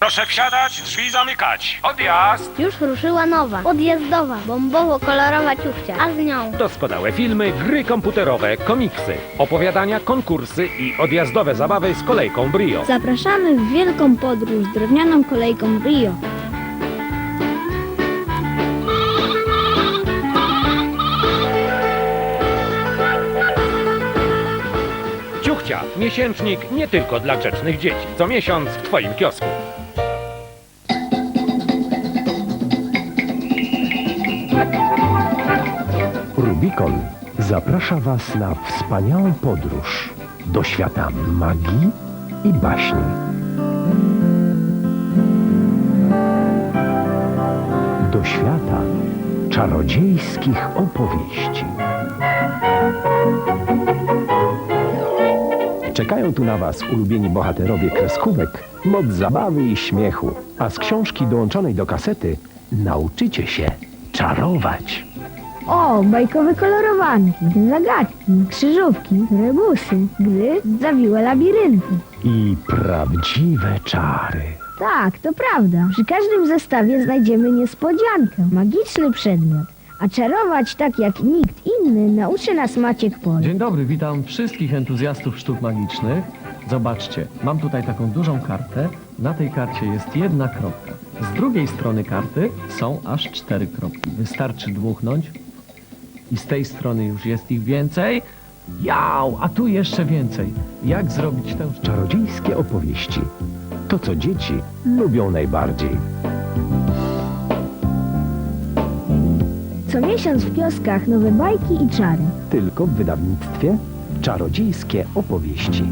Proszę wsiadać, drzwi zamykać. Odjazd! Już ruszyła nowa, odjazdowa, bombowo-kolorowa ciuchcia, a z nią Doskonałe filmy, gry komputerowe, komiksy, opowiadania, konkursy i odjazdowe zabawy z kolejką Brio. Zapraszamy w wielką podróż drewnianą kolejką Rio. Ciuchcia, miesięcznik nie tylko dla grzecznych dzieci. Co miesiąc w Twoim kiosku. Rubikon zaprasza Was na wspaniałą podróż do świata magii i baśni. Do świata czarodziejskich opowieści. Czekają tu na Was ulubieni bohaterowie kreskówek, moc zabawy i śmiechu, a z książki dołączonej do kasety nauczycie się czarować. O, bajkowe kolorowanki, zagadki, krzyżówki, rebusy, gry, zawiłe labirynty. i prawdziwe czary. Tak, to prawda. Przy każdym zestawie znajdziemy niespodziankę, magiczny przedmiot. A czarować tak jak nikt inny nauczy nas Maciek Pol. Dzień dobry, witam wszystkich entuzjastów sztuk magicznych. Zobaczcie, mam tutaj taką dużą kartę. Na tej karcie jest jedna kropka. Z drugiej strony karty są aż cztery kropki. Wystarczy dmuchnąć i z tej strony już jest ich więcej. Jał, a tu jeszcze więcej. Jak zrobić tę Czarodziejskie opowieści. To, co dzieci lubią najbardziej. Co miesiąc w kioskach nowe bajki i czary. Tylko w wydawnictwie Czarodziejskie opowieści.